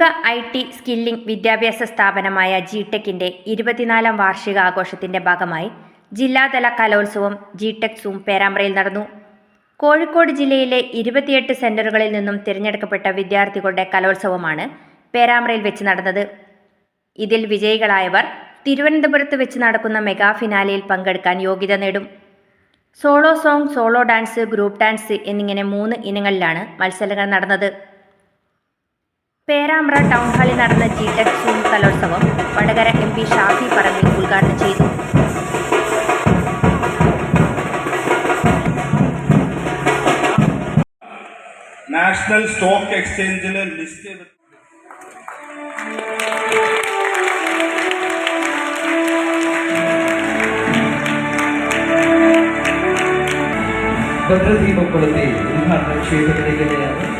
പ്രമുഖ I T skilling വിദ്യാഭ്യാസ സ്ഥാപനമായ ജി ടെക്കിന്റെ ഇരുപത്തിനാലാം വാർഷികാഘോഷത്തിന്റെ ഭാഗമായി ജില്ലാതല കലോത്സവം ജി ടെക് സൂം പേരാമ്പ്രയിൽ നടന്നു. കോഴിക്കോട് ജില്ലയിലെ ഇരുപത്തിയെട്ട് സെന്ററുകളിൽ നിന്നും തിരഞ്ഞെടുക്കപ്പെട്ട വിദ്യാർത്ഥികളുടെ കലോത്സവമാണ് പേരാമ്പ്രയിൽ വെച്ച് നടന്നത്. ഇതിൽ വിജയികളായവർ തിരുവനന്തപുരത്ത് വെച്ച് നടക്കുന്ന മെഗാ ഫിനാലിയിൽ പങ്കെടുക്കാൻ യോഗ്യത നേടും. Solo song solo dance group dance എന്നിങ്ങനെ മൂന്ന് ഇനങ്ങളിലാണ് മത്സരങ്ങൾ നടന്നത്. പേരാമ്പ്ര ടൗൺ ഹാളിൽ നടന്ന ജി ടെക് സൂൺ കലോത്സവം വടകര എം പി ഷാഫി പറമ്പിൽ ഉദ്ഘാടനം ചെയ്തു. നാഷണൽ സ്റ്റോക്ക് എക്സ്ചേഞ്ചിൽ ലിസ്റ്റ് ചെയ്ത് ഭദ്രദീപം കൊളുത്തി ഉദ്ഘാടനം ചെയ്യപ്പെട്ടിരിക്കുകയാണ്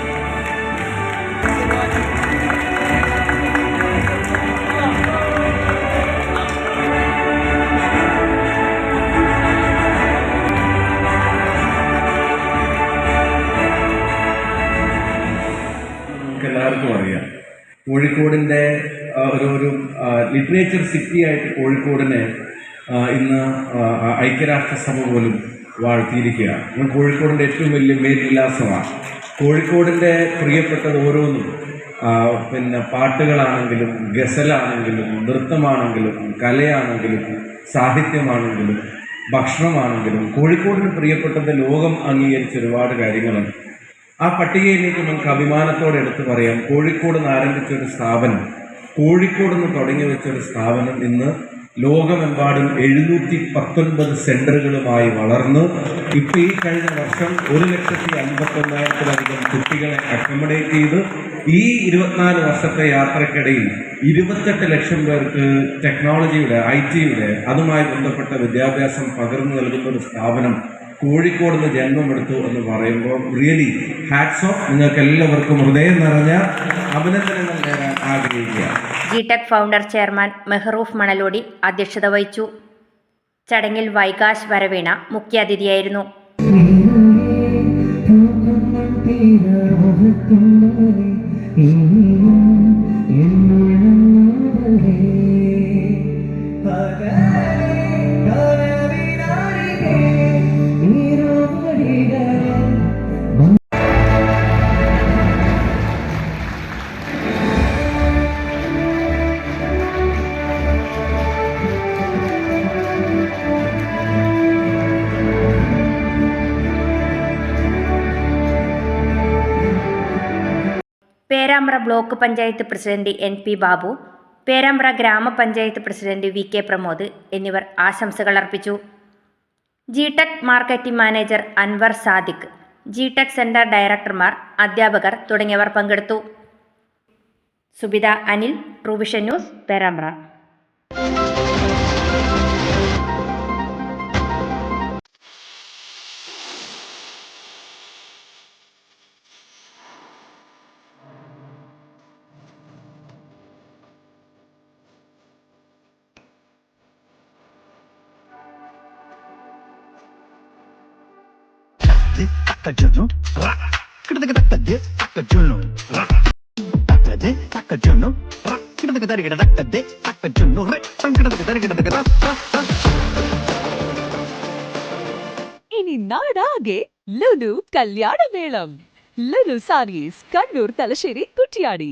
കോഴിക്കോടിന്റെ ഒരു ഒരു ലിറ്ററേച്ചർ സിറ്റിയായിട്ട് കോഴിക്കോടിനെ ഇന്ന് ഐക്യരാഷ്ട്രസഭ പോലും വാഴ്ത്തിയിരിക്കുകയാണ്. കോഴിക്കോടിന്റെ ഏറ്റവും വലിയ മേൽവിലാസമാണ്. കോഴിക്കോടിന്റെ പ്രിയപ്പെട്ടത് ഓരോന്നും പിന്നെ പാട്ടുകളാണെങ്കിലും ഗസലാണെങ്കിലും നൃത്തമാണെങ്കിലും കലയാണെങ്കിലും സാഹിത്യമാണെങ്കിലും ഭക്ഷണമാണെങ്കിലും കോഴിക്കോടിന് പ്രിയപ്പെട്ടത് ലോകം അംഗീകരിച്ച ഒരുപാട് കാര്യങ്ങളുണ്ട് ആ പട്ടികയിലേക്ക് നമുക്ക് അഭിമാനത്തോടെ എടുത്തു പറയാം. കോഴിക്കോട് നിന്ന് ആരംഭിച്ച ഒരു സ്ഥാപനം കോഴിക്കോട് നിന്ന് തുടങ്ങി വെച്ച ഒരു സ്ഥാപനം ഇന്ന് ലോകമെമ്പാടും എഴുന്നൂറ്റി പത്തൊൻപത് സെന്ററുകളുമായി വളർന്ന്. ഇപ്പോൾ ഈ കഴിഞ്ഞ വർഷം ഒരു ലക്ഷത്തി അൻപത്തൊന്നായിരത്തിലധികം കുട്ടികളെ അക്കോമഡേറ്റ് ചെയ്ത്. ഈ ഇരുപത്തിനാല് വർഷത്തെ യാത്രക്കിടയിൽ ഇരുപത്തെട്ട് ലക്ഷം പേർക്ക് ടെക്നോളജിയുടെ ഐ ടിയുടെ അതുമായി ബന്ധപ്പെട്ട വിദ്യാഭ്യാസം പകർന്നു നൽകുന്ന ഒരു സ്ഥാപനം കോഴിക്കോട് നിന്ന് ജന്മമെടുത്തു എന്ന് പറയുമ്പോൾ റിയലി ഹാറ്റ്സ് ഓഫ് നിങ്ങൾക്ക് എല്ലാവർക്കും ഹൃദയം നിറഞ്ഞ അഭിനന്ദനങ്ങൾ നേരാൻ ആഗ്രഹിക്കുക G tech founder chairman Mehroof Manalodi അധ്യക്ഷത വഹിച്ചു ചടങ്ങിൽ വൈകാശ് Varaveena മുഖ്യാതിഥിയായിരുന്നു Perambra block panchayat president N P Babu Perambra gramapanchayat president V K Pramod എന്നിവർ ആശംസകൾ അർപ്പിച്ചു. G tech marketing manager Anwar Sadiq G tech centre ഡയറക്ടർമാർ അധ്യാപകർ തുടങ്ങിയവർ പങ്കെടുത്തു. Subitha Anil provision news Perambra. Takajuno, kitakatakade, takajuno, takade, takajuno, kitakatakade, takade, takajuno, kitakatakade, ഇനി നാടാകെ ലുലു കല്യാണമേളം ലുലു സാരീസ് കണ്ണൂർ തലശ്ശേരി കുറ്റിയാടി